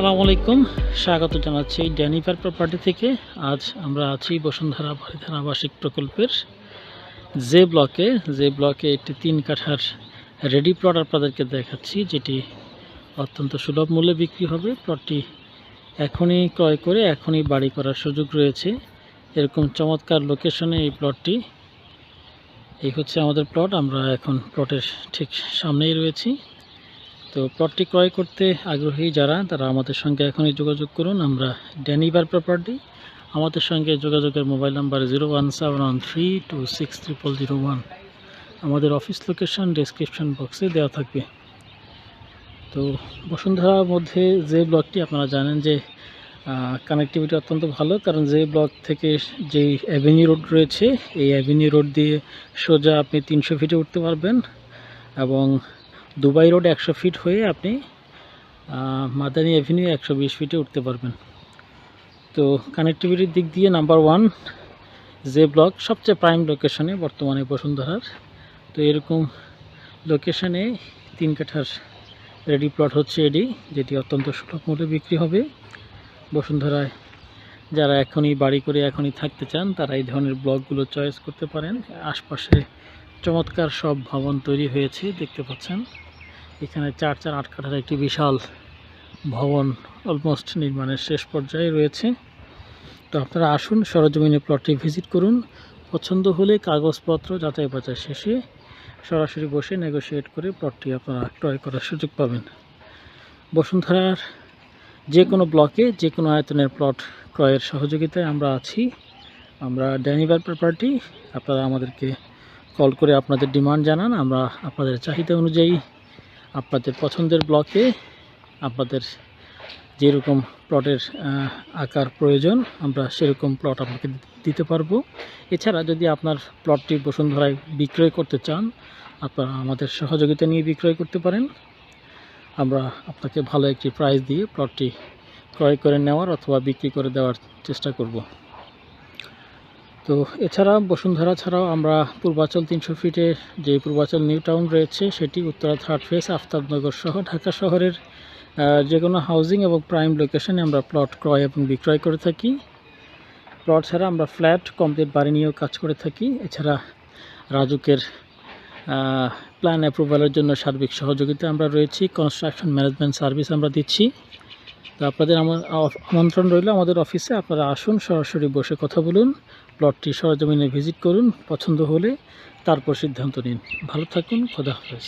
আসসালামু আলাইকুম। স্বাগত জানাচ্ছি ড্যানিভার প্রপার্টি থেকে। আজ আমরা আছি বসুন্ধরা বাড়িধারা আবাসিক প্রকল্পের যে ব্লকে। যে ব্লকে একটি তিন কাঠার রেডি প্লট আপনাদেরকে দেখাচ্ছি, যেটি অত্যন্ত সুলভ মূল্যে বিক্রি হবে। প্লটটি এখনই ক্রয় করে এখনই বাড়ি করার সুযোগ রয়েছে। এরকম চমৎকার লোকেশনে এই প্লটটি এই হচ্ছে আমাদের প্লট আমরা এখন প্লটের ঠিক সামনেই রয়েছি। তো প্লটটি ক্রয় করতে আগ্রহী যারা, তারা আমাদের সঙ্গে এখনই যোগাযোগ করুন। আমরা ড্যানিবার প্রপার্টি আমাদের সঙ্গে যোগাযোগের mobile number zero one seven one three two six triple zero one আমাদের অফিস লোকেশন ডেসক্রিপশন বক্সে দেওয়া থাকবে। তো বসুন্ধরার মধ্যে যে ব্লকটি আপনারা জানেন যে কানেক্টিভিটি অত্যন্ত ভালো, কারণ যে ব্লক থেকে যেই অ্যাভিনিউ রোড রয়েছে, এই অ্যাভিনিউ রোড দিয়ে সোজা আপনি তিনশো ফিটে উঠতে পারবেন এবং দুবাই রোড একশো ফিট হয়ে আপনি মাদানি অ্যাভিনিউ একশো বিশ ফিটে উঠতে পারবেন। তো কানেক্টিভিটির দিক দিয়ে নাম্বার ওয়ান যে ব্লক, সবচেয়ে প্রাইম লোকেশনে, বর্তমানে বসুন্ধরার। তো এরকম লোকেশনে তিন কাঠার রেডি প্লট হচ্ছে এডি যেটি অত্যন্ত সুলভ মূল্যে বিক্রি হবে। বসুন্ধরায় যারা এখনই বাড়ি করে এখনই থাকতে চান, তারা এই ধরনের ব্লকগুলো চয়েস করতে পারেন। আশপাশে চমৎকার সব ভবন তৈরি হয়েছে, দেখতে পাচ্ছেন। এখানে চার চার আট কাঠার একটি বিশাল ভবন অলমোস্ট নির্মাণের শেষ পর্যায়ে রয়েছে। তো আপনারা আসুন, সরজমিনে প্লটটি ভিজিট করুন। পছন্দ হলে কাগজপত্র যাচাই বাছাই শেষে সরাসরি বসে নেগোশিয়েট করে প্লটটি আপনারা ক্রয় করার সুযোগ পাবেন। বসুন্ধরার যে কোনো ব্লকে, যে কোনো আয়তনের প্লট ক্রয়ের সহযোগিতায় আমরা আছি। আমরা ড্যানিভার প্রপার্টি, আপনারা আমাদেরকে কল করে আপনাদের ডিমান্ড জানান। আমরা আপনাদের চাহিদা অনুযায়ী আপনাদের পছন্দের ব্লকে আপনাদের যেরকম প্লটের আকার প্রয়োজন, আমরা সেরকম প্লট আপনাকে দিতে পারব। এছাড়া যদি আপনার প্লটটি বসুন্ধরায় বিক্রয় করতে চান, আপনারা আমাদের সহযোগিতা নিয়ে বিক্রয় করতে পারেন। আমরা আপনাকে ভালো একটি প্রাইস দিয়ে প্লটটি ক্রয় করে নেওয়ার অথবা বিক্রি করে দেওয়ার চেষ্টা করব। তো এছাড়া বসুন্ধরা ছাড়াও আমরা পূর্বাচল তিনশো ফিটে যে পূর্বাচল নিউ টাউন রয়েছে, সেটি উত্তরা থার্ড ফেস আফতাবনগর সহ ঢাকা শহরের যে কোনো হাউজিং এবং প্রাইম লোকেশনে আমরা প্লট ক্রয় এবং বিক্রয় করে থাকি। প্লট ছাড়া আমরা ফ্ল্যাট কমপ্লিট বাড়ি নিয়েও কাজ করে থাকি। এছাড়া রাজুকের প্ল্যান অ্যাপ্রুভালের জন্য সার্বিক সহযোগিতা আমরা রয়েছি। কনস্ট্রাকশন ম্যানেজমেন্ট সার্ভিস আমরা দিচ্ছি। তো আপনাদের আমন্ত্রণ রইল আমাদের অফিসে আপনারা আসুন, সরাসরি বসে কথা বলুন। প্লটটি সরজমিনে ভিজিট করুন পছন্দ হলে তারপর সিদ্ধান্ত নিন। ভালো থাকুন খোদা হাফেজ।